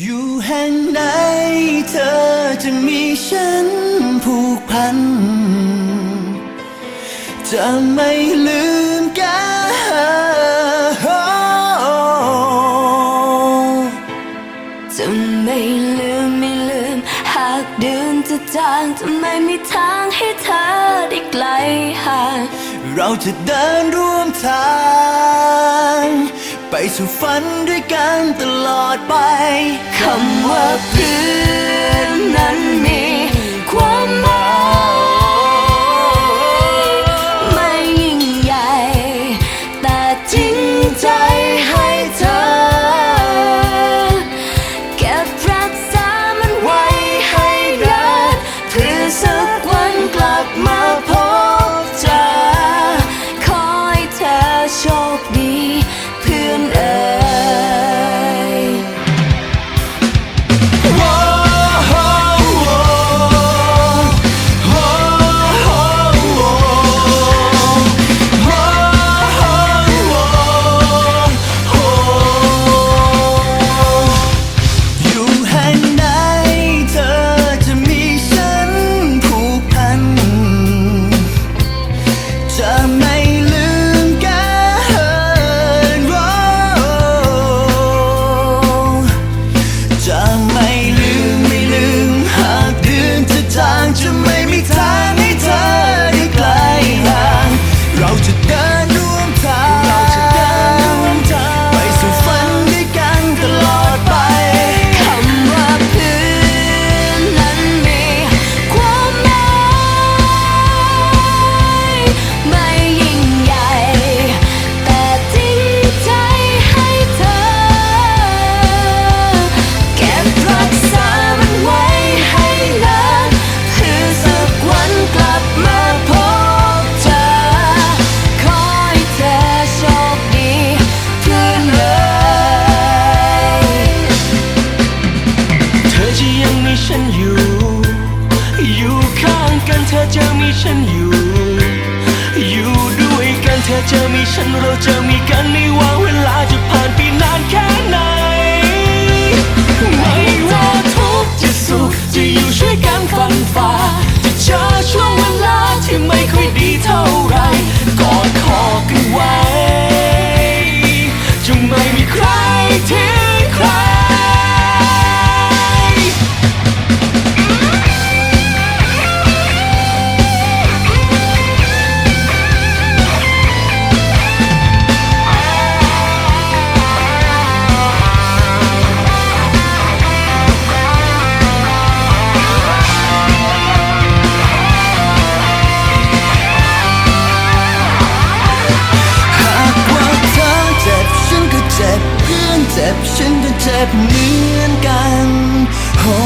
อยู่แห่งไหนเธอจึงมีฉันผูกพัน จะไม่ลืมกันจะไม่ลืมไม่ลืม หากเดินจะจางจะไม่มีทางให้เธอได้ไกลห่างเราจะเดินร่วมทาง ไปสู่ฝันด้วยกันตลอดไปคำว่าเพื่อนนั้น ฉันอยู่ อยู่ด้วยกันเธอจะมีฉันเราจะมีกัน ฉันก็เจ็บเหมือนกันโอ้